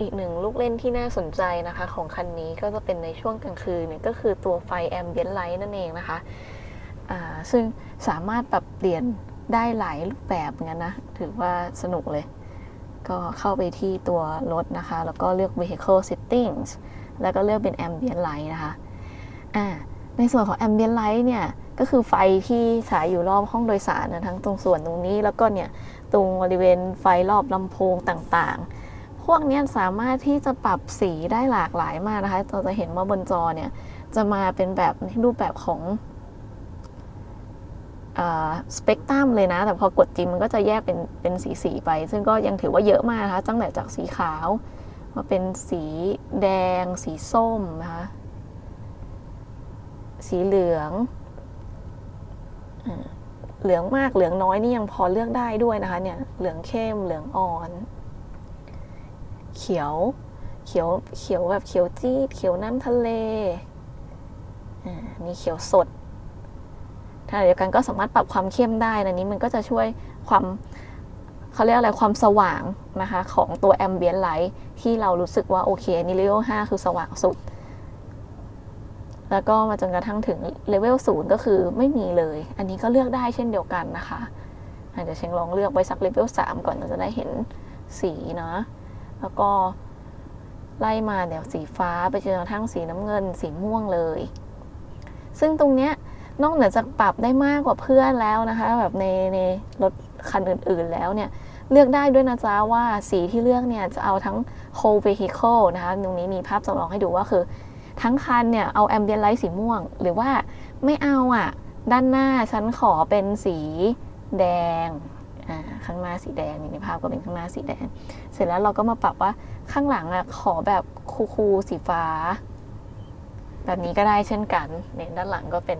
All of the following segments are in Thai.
อีกหนึ่งลูกเล่นที่น่าสนใจนะคะ ของคันนี้ก็จะเป็นในช่วงกลางคืนเนี่ยก็คือตัวไฟแอมเบียนไลท์นั่นเองนะคะซึ่งสามารถปรับเปลี่ยนได้หลายรูปแบบเหมือนกันนะ ถือว่าสนุกเลย ก็เข้าไปที่ตัวรถนะคะ แล้วก็เลือก vehicle settings แล้วก็เลือกเป็น ambient light นะคะอ่าในส่วนของ ambient light เนี่ย ก็คือไฟที่ฉายอยู่รอบห้องโดยสารนะทั้งตรงส่วนตรงนี้ แล้วก็เนี่ย ตรงบริเวณไฟรอบลำโพงต่างๆ พวกนี้สามารถที่จะปรับสีได้หลากหลายมากนะคะเราจะเห็นว่าบนจอเนี่ยจะมาเป็นแบบรูปแบบของสเปกตรัมเลยนะ แต่พอกดจริงมันก็จะแยกเป็นเป็นสีสีๆไป ซึ่งก็ยังถือว่าเยอะมากนะคะ ตั้งแต่จากสีขาวมาเป็นสีแดง สีส้มนะคะ สีเหลือง เหลืองมากเหลืองน้อยนี่ยังพอเลือกได้ด้วยนะคะเนี่ย เหลืองเข้มเหลืองอ่อน เขียว เขียว เขียวแบบเขียวจี๊ด เขียวน้ำทะเลอ่ามีเขียวสดขณะเดียวกันก็สามารถปรับความเข้มได้นะนี้มันก็จะช่วยความเขาเรียกอะไรความสว่างนะคะของตัว ambient light ที่เรารู้สึกว่าโอเคอันนี้เลเวล5คือสว่างสุด แล้วก็มาจนกระทั่งถึงเลเวล0ก็คือไม่มีเลย อันนี้ก็เลือกได้เช่นเดียวกันนะคะอะเดี๋ยวเชงลองเลือกไว้สักเลเวล3ก่อนเราจะได้เห็นสีเนาะ แล้วก็ไล่มาเดี๋ยวสีฟ้าไปจนกระทั่งสีน้ำเงิน สีม่วงเลย ซึ่งตรงเนี้ยนอกเหนือจากปรับได้มากกว่าเพื่อนแล้วนะคะ แบบในในรถคันอื่นๆแล้วเนี่ยเลือกได้ด้วยนะจ๊ะว่าสีที่เลือกเนี่ยจะเอาทั้ง whole vehicle นะคะ ตรงนี้มีภาพจำลองให้ดูว่าคือ ทั้งคันเนี่ยเอา ambient light สีม่วง หรือว่าไม่เอาอะ ด้านหน้าฉันขอเป็นสีแดง ข้างหน้าสีแดงนี่ในภาพก็เป็นข้างหน้าสีแดง เสร็จแล้วเราก็มาปรับว่าข้างหลังอะขอแบบคูลๆสีฟ้า แบบนี้ก็ได้เช่นกันเนี่ยด้านหลังก็เป็น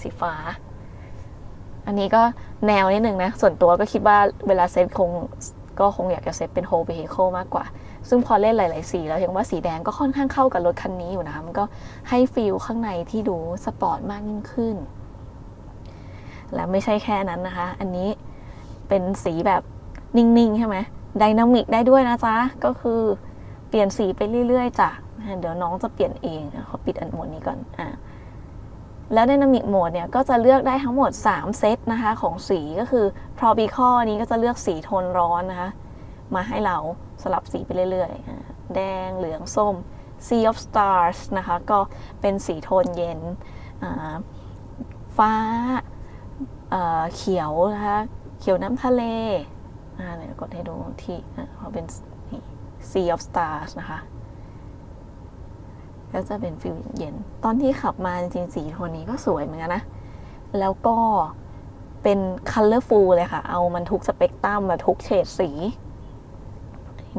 สีฟ้า อันนี้ก็แนวนิดนึงนะ ส่วนตัวก็คิดว่าเวลาเซตคงก็คงอยากจะเซตเป็น whole vehicle มากกว่า ซึ่งพอเล่นหลาย ๆ สีแล้วยังว่าสีแดงก็ค่อนข้างเข้ากับรถคันนี้อยู่นะคะมันก็ให้ฟีลข้างในที่ดูสปอร์ตมากยิ่งขึ้น และไม่ใช่แค่นั้นนะคะ อันนี้ เป็นสีแบบนิ่งๆใช่ไหมไดนามิกได้ด้วยนะจ๊ะ ก็คือเปลี่ยนสีไปเรื่อยๆจ้ะเดี๋ยวน้องจะเปลี่ยนเองขอปิดอันโหมดนี้ก่อนอะแล้วไดนามิกโหมดเนี่ยก็จะเลือกได้ทั้งหมด 3 เซตนะคะของสีก็คือ Tropical นี้ก็จะเลือกสีโทนร้อนนะคะ มาให้เราสลับสีไปเรื่อยๆ แดงเหลืองส้ม Sea of Stars นะคะ ก็เป็นสีโทนเย็น ฟ้าเเขียวนะคะ เขียวน้ำทะเลอ่าเดี๋ยวกดให้ดูที่อะเขาเป็นนี่ Sea of Stars นะคะก็จะเป็นฟิลเย็น ตอนที่ขับมาจริงๆสีโทนนี้ก็สวยเหมือนกันนะ แล้วก็เป็น colorful เลยค่ะ เอามันทุกสเปกตรัมมาทุกเฉดสี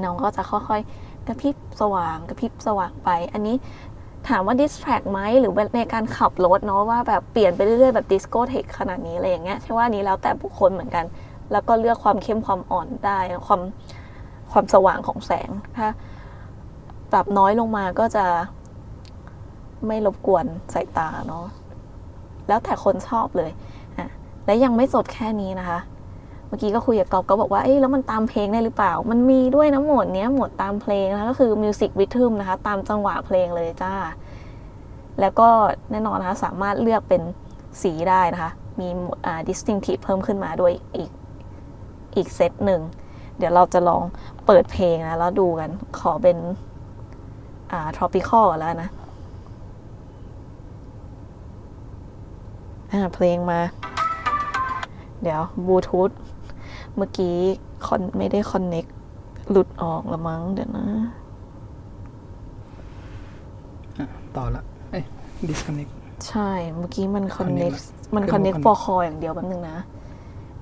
น้องก็จะค่อยๆ กระพริบสว่างกระพริบสว่างไป อันนี้ ถามว่า distract ไหมหรือในการขับรถเนาะว่าแบบเปลี่ยนไปเรื่อยๆแบบดิสโกเทคขนาดนี้อะไรอย่างเงี้ยใช่ว่านี้แล้วแต่บุคคลเหมือนกัน แล้วก็เลือกความเข้มความอ่อนได้ความความสว่างของแสงถ้าปรับน้อยลงมาก็จะไม่รบกวนสายตาเนาะแล้วแต่คนชอบเลยอะและยังไม่จบแค่นี้นะคะ มื่อกี้ก็คุยกับกอฟก็บอกว่าเอ้ยแล้วมันตามเพลงได้หรือเปล่า มันมีด้วยนะหมดเนี้ยหมดตามเพลงนะคะก็คือ Music Rhythm นะคะตามจังหวะเพลงเลยจ้า แล้วก็แน่นอนนะคะสามารถเลือกเป็นสีได้นะคะ มีอ่า distinctive เพิ่มขึ้นมาด้วยอีกอีกเซตหนึ่ง เดี๋ยวเราจะลองเปิดเพลงนะแล้วดูกันขอเป็นอ่า tropical ก่อนแล้วนะอ่าเพลงมา เดี๋ยวบลูทูธ เมื่อกี้คอนไม่ได้คอนเน็กหลุดออกละมั้งเดี๋ยวนะ อะต่อละเอ้ย disconnect ใช่ เมื่อกี้มันคอนเน็ก Connect มันคือคอนเน็กมันฟอร์คออย่างเดียวแป๊บนึงนะ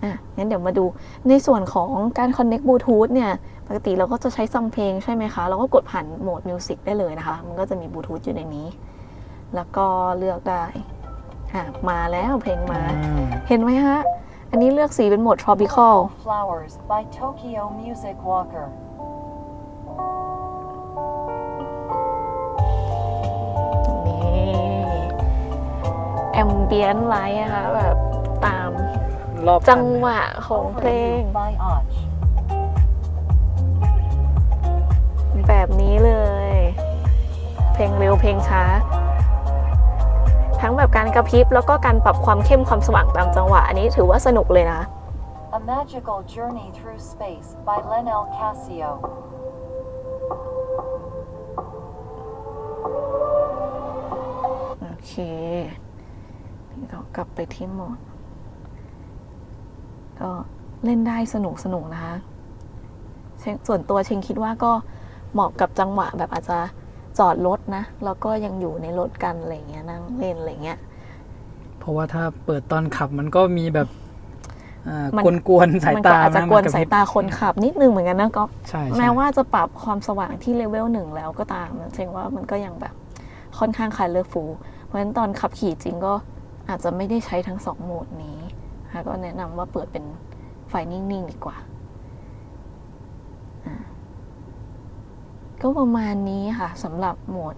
อะ งั้นเดี๋ยวมาดูในส่วนของการคอนเน็กบลูทูธเนี่ย ปกติเราก็จะใช้ซัมเพลงใช่ไหมคะ เราก็กดผ่านโหมดมิวสิกได้เลยนะคะ มันก็จะมีบลูทูธอยู่ในนี้ แล้วก็เลือกได้ อะ มาแล้วเพลงมา อ่าเห็นไหมฮะ อันนี้เลือกสีเป็นโหมด tropical Flowers by Tokyo Music Walker นี่แอมเบียนไลท์นะคะแบบตามจังหวะของเพลงแบบนี้เลย เพลงเร็วเพลงช้า ทั้งแบบการกระพริบแล้วก็การปรับความเข้มความสว่างตามจังหวะ อันนี้ถือว่าสนุกเลยนะ A Magical Journey Through Space by Lenel Casio. โอเคนี่ก็กลับไปที่โหมด ก็เล่นได้สนุกสนุกนะคะเชงส่วนตัวเชงคิดว่าก็เหมาะกับจังหวะแบบอาจจะ จอดรถนะ แล้วก็ยังอยู่ในรถกันอะไรเงี้ยนั่งเล่นอะไรเงี้ยเพราะว่าถ้าเปิดตอนขับมันก็มีแบบอ่ามันกวนๆสายมันตาก็อาจจะนะกวนมัระพสาริยบตาคนขับนิดนึงเหมือนกันนะก็ใช่ใช่แม้ว่าจะปรับความสว่างที่เลเวลหนึ่งแล้วก็ตามเชงว่ามันก็ยังแบบค่อนข้างคันเลอร์ฟู เพราะฉะนั้นตอนขับขี่จริงก็อาจจะไม่ได้ใช้ทั้งสองโหมดนี้นะคะก็แนะนำว่าเปิดเป็นไฟนิ่งๆดีกว่าอ่า ก็ประมาณนี้ค่ะสำหรับโหมด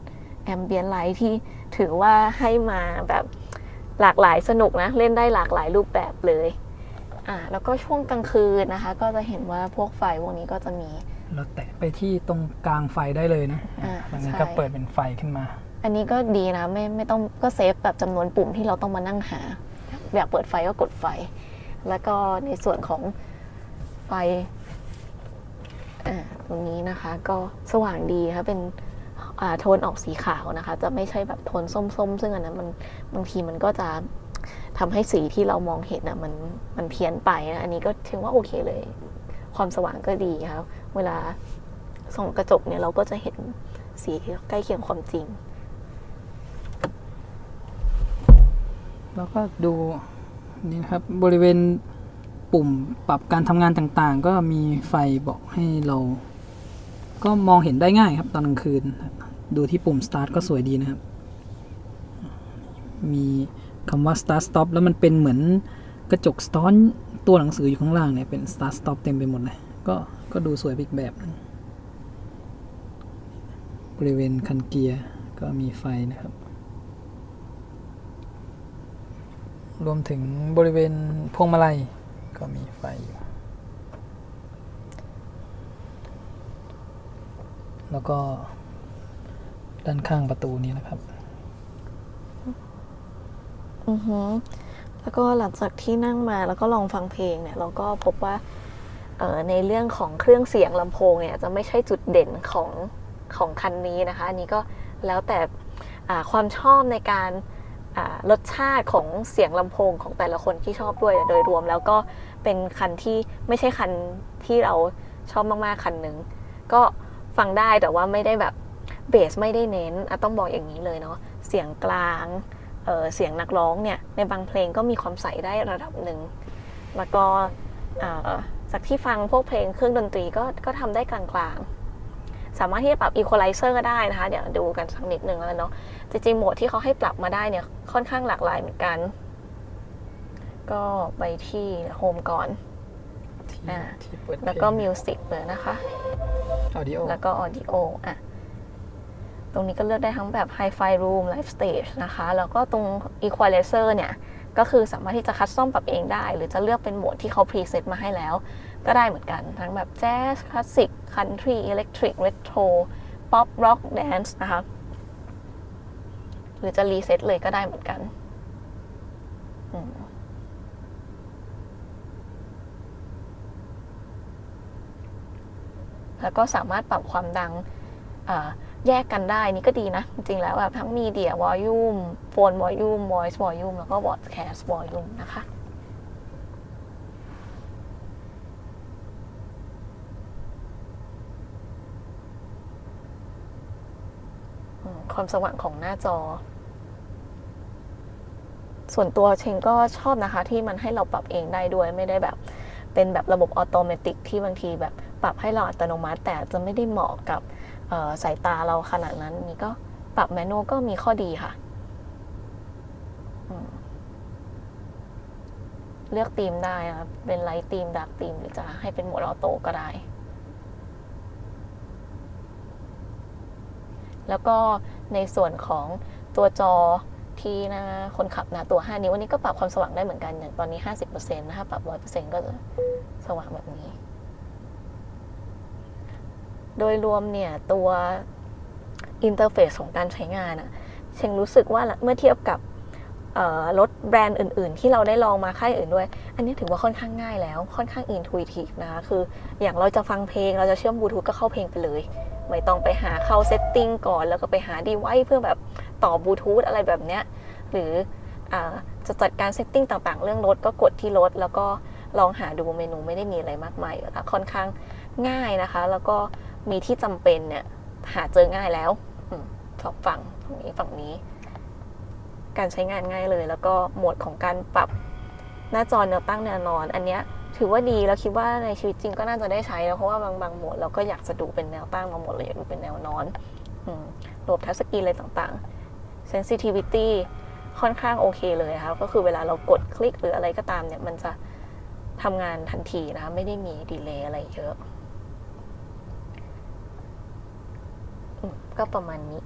Ambient Light ที่ถือว่าให้มาแบบหลากหลายสนุกนะ เล่นได้หลากหลายรูปแบบเลยอ่าแล้วก็ช่วงกลางคืนนะคะ ก็จะเห็นว่าพวกไฟพวกนี้ก็จะมี เราแตะไปที่ตรงกลางไฟได้เลยนะอ่าดังนั้นใช่ ก็เปิดเป็นไฟขึ้นมา อันนี้ก็ดีนะไม่ไม่ต้องก็เซฟแบบจำนวนปุ่มที่เราต้องมานั่งหา อยากเปิดไฟก็กดไฟ แล้วก็ในส่วนของไฟอ่า ตรงนี้นะคะก็สว่างดีนะคะเป็นโทนออกสีขาวนะคะ จะไม่ใช่แบบโทนส้มๆ ซึ่งอันนั้นมันบางทีมันก็จะทำให้สีที่เรามองเห็นอะมันมันเพี้ยนไปนะอันนี้ก็ถือว่าโอเคเลย ความสว่างก็ดีครับเวลาส่องกระจกเนี่ยเราก็จะเห็นสีใกล้เคียงความจริง แล้วก็ดูนี่นะครับบริเวณ ปุ่มปรับการทำงานต่างๆ ก็มีไฟบอกให้เรา ก็มองเห็นได้ง่ายครับตอนกลางคืน ดูที่ปุ่ม start ก็สวยดีนะครับ มีคำว่า start stop แล้วมันเป็นเหมือนกระจกสะท้อนตัวหนังสืออยู่ข้างล่างเนี่ยเป็น start stop เต็มไปหมดเลย ก็ก็ดูสวยไปอีกแบบนึงบริเวณคันเกียร์ก็มีไฟนะครับ รวมถึงบริเวณพวงมาลัย ก็มีไฟอยู่ แล้วก็ด้านข้างประตูนี้นะครับ อือฮึแล้วก็หลังจากที่นั่งมาแล้วก็ลองฟังเพลงเนี่ย เราก็พบว่าเออในเรื่องของเครื่องเสียงลำโพงเนี่ยจะไม่ใช่จุดเด่นของของคันนี้นะคะ อันนี้ก็แล้วแต่ความชอบในการ รสชาติของเสียงลำโพงของแต่ละคนที่ชอบด้วยโดยรวมแล้วก็เป็นคันที่ไม่ใช่คันที่เราชอบมากๆคันหนึ่งก็ฟังได้แต่ว่าไม่ได้แบบเบสไม่ได้เน้นต้องบอกอย่างนี้เลยเนาะเสียงกลางเเสียงนักร้องเนี่ยในบางเพลงก็มีความใสได้ระดับหนึ่งแล้วก็จากที่ฟังพวกเพลงเครื่องดนตรีก็ก็ทำได้กลางๆ สามารถที่จะปรับ equalizer ก็ได้นะคะ เดี๋ยวดูกันสักนิดหนึ่งแล้วเนาะ จริงๆโหมดที่เขาให้ปรับมาได้เนี่ยค่อนข้างหลากหลายเหมือนกัน ก็ไปที่โฮมก่อนที่อ่าที่เปิดแล้วก็มิวสิกเลยนะคะออดิโอแล้วก็ audio อะตรงนี้ก็เลือกได้ทั้งแบบ Hi-Fi Room Live Stage นะคะ แล้วก็ตรง Equalizer เนี่ย ก็คือสามารถที่จะคัสตอมปรับเองได้ หรือจะเลือกเป็นโหมดที่เขาพรีเซตมาให้แล้ว ก็ได้เหมือนกัน ทั้งแบบแจ๊สคลาสสิกคันทรีอิเล็กทริกเรโทรป๊อปร็อกแดนซ์นะคะห รือจะรีเซ็ตเลยก็ได้เหมือนกันแล้วก็สามารถปรับความดังแยกกันได้นี่ก็ดีนะ จริงแล้วแบบทั้งมีเดียวอลลุ่มโฟนวอลลุ่ม voice volume แล้วก็ broadcast volume นะคะความสว่างของหน้าจอ ส่วนตัวเชงก็ชอบนะคะ ที่มันให้เราปรับเองได้ด้วยไม่ได้แบบเป็นแบบระบบออโตเมติที่บางทีแบบปรับให้เราอัตโนมัติ แต่จะไม่ได้เหมาะกับสายตาเราขนาดนั้นนี่ก็ปรับแมนนวลก็มีข้อดีค่ะ เลือกธีมได้นะเป็นไลท์ธีมดาร์กธีมหรือจะให้เป็นโหมดออโต้ก็ได้ แล้วก็ในส่วนของตัวจอ ที่หนะคนขับนะตัว 5 นิ้วอันนี้ก็ปรับความสว่างได้เหมือนกันอย่างตอนนี้ 50%นะคะปรับ 100%ก็จะสว่างแบบนี้ โดยรวมเนี่ยตัวอินเทอร์เฟซของการใช้งานอะเชงรู้สึกว่าเมื่อเทียบกับรถแบรนด์อื่น ๆ ที่เราได้ลองมาค่ายอื่นด้วย อันนี้ถือว่าค่อนข้างง่ายแล้ว ค่อนข้างอินทุยทีฟนะคะ คืออย่างเราจะฟังเพลง เราจะเชื่อมบลูทูธก็เข้าเพลงไปเลย ไม่ต้องไปหาเข้าเซตติ้งก่อน แล้วก็ไปหาดีไวเพื่อแบบ ต่อบลูทูธอะไรแบบเนี้ยหรืออจะจัดการเซตติ้งต่างๆ เรื่องรถก็กดที่รถ แล้วก็ลองหาดูเมนูไม่ได้มีอะไรมากมายอยู่แล้วค่อนข้างง่ายนะคะ แล้วก็มีที่จำเป็นเนี่ยหาเจอง่ายแล้วอสองฝั่งฝั่งนี้ฝั่งนี้ การใช้งานง่ายเลย แล้วก็โหมดของการปรับหน้าจอแนวตั้งแนวนอน อันเนี้ยถือว่าดีแล้วคิดว่าในชีวิตจริงก็น่าจะได้ใช้แล้วเพราะว่าบางบางโหมดเราก็อยากจะดูเป็นแนวตั้งบางโหมดเราอยากดูเป็นแนวนอนอืมระบบทัชสกรีนอะไรต่างๆ sensitivity ค่อนข้างโอเคเลยนะคะก็คือเวลาเรากดคลิกหรืออะไรก็ตามเนี่ย มันจะทำงานทันทีนะคะไม่ได้มีดีเลย์อะไรเยอะ ก็ประมาณนี้